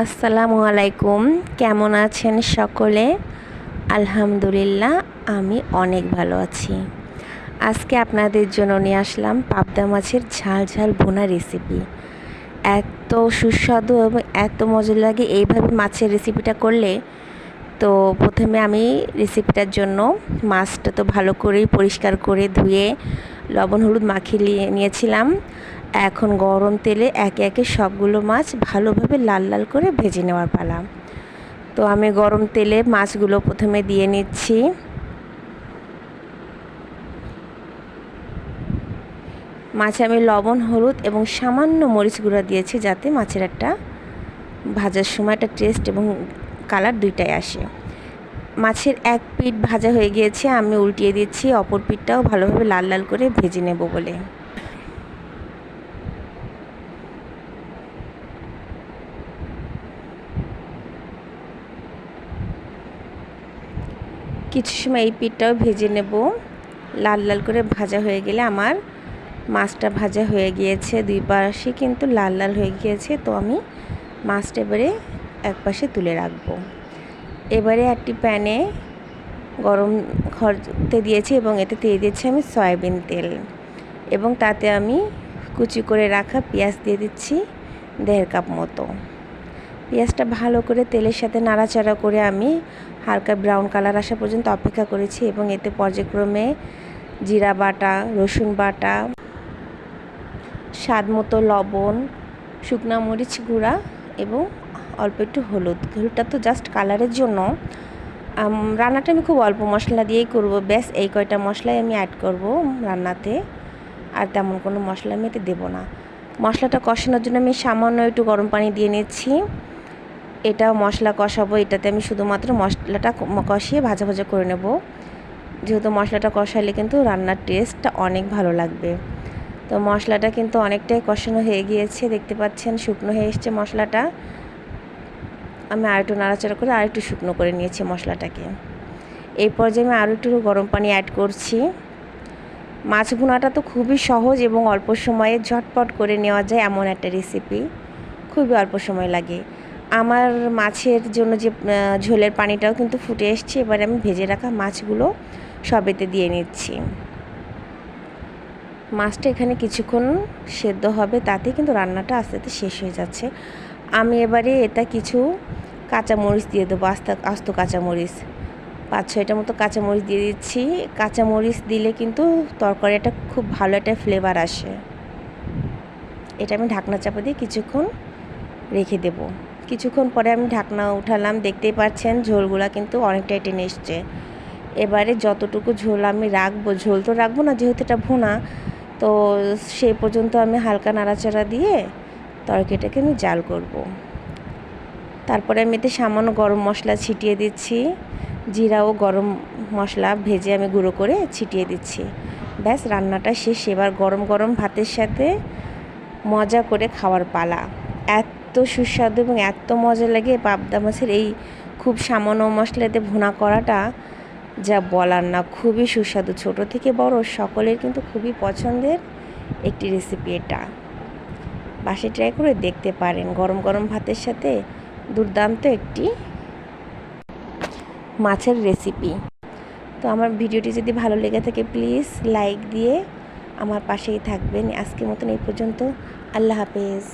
আসসালামু আলাইকুম। কেমন আছেন সকলে? আলহামদুলিল্লাহ, আমি অনেক ভালো আছি। আজকে আপনাদের জন্য নিয়ে আসলাম পাবদা মাছের ঝাল ঝাল ভুনা রেসিপি এত সুস্বাদু এবং এত মজা লাগে এইভাবে মাছের রেসিপিটা করলে। তো প্রথমে আমি রেসিপিটার জন্য মাছটা তো ভালো করেই পরিষ্কার করে ধুয়ে লবণ, হলুদ মাখিয়ে নিয়েছিলাম। এখন গরম তেলে একে একে সবগুলো মাছ ভালোভাবে লাল লাল করে ভেজে নেওয়ার পালা। তো আমি গরম তেলে মাছগুলো প্রথমে দিয়ে নিচ্ছি। মাছে আমি লবণ, হলুদ এবং সামান্য মরিচ গুঁড়া দিয়েছি যাতে মাছের একটা ভাজার সময় একটা টেস্ট এবং কালার দুইটাই আসে। মাছের এক পিঠ ভাজা হয়ে গিয়েছে, আমি উল্টিয়ে দিচ্ছি, অপর পিঠটাও ভালোভাবে লাল লাল করে ভেজে নেব বলে। কিছু সময় এই পিঠটাও ভেজে নেব। লাল লাল করে ভাজা হয়ে গেলে আমার মাছটা ভাজা হয়ে গিয়েছে দুই পাশে, কিন্তু লাল লাল হয়ে গিয়েছে, তো আমি মাছটা এবারে এক পাশে তুলে রাখব। এবারে একটি প্যানে গরম খরতে দিয়েছি এবং এতে দিয়ে দিয়েছি আমি সয়াবিন তেল এবং তাতে আমি কুচি করে রাখা পেঁয়াজ দিয়ে দিচ্ছি দেড় কাপ মতো। পেঁয়াজটা ভালো করে তেলের সাথে নাড়াচাড়া করে আমি হালকা ব্রাউন কালার আসা পর্যন্ত অপেক্ষা করেছি এবং এতে পর্যায়ক্রমে জিরা বাটা, রসুন বাটা, স্বাদ মতো লবণ, শুকনা মরিচ গুঁড়া এবং অল্প একটু হলুদ। হলুদটা তো জাস্ট কালারের জন্য। রান্নাটা আমি খুব অল্প মশলা দিয়েই করব। ব্যাস, এই কয়টা মশলাই আমি অ্যাড করব রান্নাতে। আর তেমন কোনো মশলা আমি এতে দেবো না। মশলাটা কষানোর জন্য আমি সামান্য একটু গরম পানি দিয়ে নিচ্ছি। এটাও মশলা কষাবো, এটাতে আমি শুধুমাত্র মশলাটা কষিয়ে ভাজা ভাজা করে নেব। যেহেতু মশলাটা কষালে কিন্তু রান্নার টেস্টটা অনেক ভালো লাগবে। তো মশলাটা কিন্তু অনেকটাই কষানো হয়ে গিয়েছে, দেখতে পাচ্ছেন শুকনো হয়ে এসছে মশলাটা। আমি আর একটু নাড়াচাড়া করে আর একটু শুকনো করে নিয়েছি মশলাটাকে। এই পর্যায়ে আমি আরও একটু গরম পানি অ্যাড করছি। মাছ ভুনাটা তো খুবই সহজ এবং অল্প সময়ে ঝটপট করে নেওয়া যায় এমন একটা রেসিপি। খুবই অল্প সময় লাগে। আমার মাছের জন্য যে ঝোলের পানিটাও কিন্তু ফুটে এসছে। এবারে আমি ভেজে রাখা মাছগুলো সবেতে দিয়ে নিচ্ছি। মাছটা এখানে কিছুক্ষণ সেদ্ধ হবে, তাতে কিন্তু রান্নাটা আস্তে আস্তে শেষ হয়ে যাচ্ছে। আমি এবারে এটা কিছু কাঁচামরিচ দিয়ে দেবো, আস্তে, আস্ত কাঁচামরিচ। পাঁচ ছয়টা মতো কাঁচামরিচ দিয়ে দিচ্ছি। কাঁচামরিচ দিলে কিন্তু তরকারি তরকারিটা খুব ভালো একটা ফ্লেভার আসে। এটা আমি ঢাকনা চাপা দিয়ে কিছুক্ষণ রেখে দেব। কিছুক্ষণ পরে আমি ঢাকনা উঠালাম, দেখতেই পাচ্ছেন ঝোলগুলা কিন্তু অনেকটাই টেনে এসছে। এবারে যতটুকু ঝোল আমি রাখব, ঝোল তো রাখব না, যেহেতু এটা ভুনা, তো সেই পর্যন্ত আমি হালকা নাড়াচাড়া দিয়ে তরকারিটাকে আমি জাল করব। তারপরে আমি এতে সামান্য গরম মশলা ছিটিয়ে দিচ্ছি, জিরা ও গরম মশলা ভেজে আমি গুঁড়ো করে ছিটিয়ে দিচ্ছি। ব্যাস, রান্নাটা শেষ। এবার গরম গরম ভাতের সাথে মজা করে খাওয়ার পালা। এত সুস্বাদু এবং এত মজা লাগে পাবদা মাছের এই খুব সামান্য মশলাতে ভুনা করাটা, যা বলার না, খুবই সুস্বাদু। ছোট থেকে বড় সকলের কিন্তু খুবই পছন্দের একটি রেসিপি এটা। বাসে ট্রাই করে দেখতে পারেন। গরম গরম ভাতের সাথে দুর্দান্ত একটি মাছের রেসিপি তো আমার ভিডিওটি যদি ভালো লেগে থাকে প্লিজ লাইক দিয়ে আমার পাশেই থাকবেন। আজকের মতন এই পর্যন্ত। আল্লাহ হাফেজ।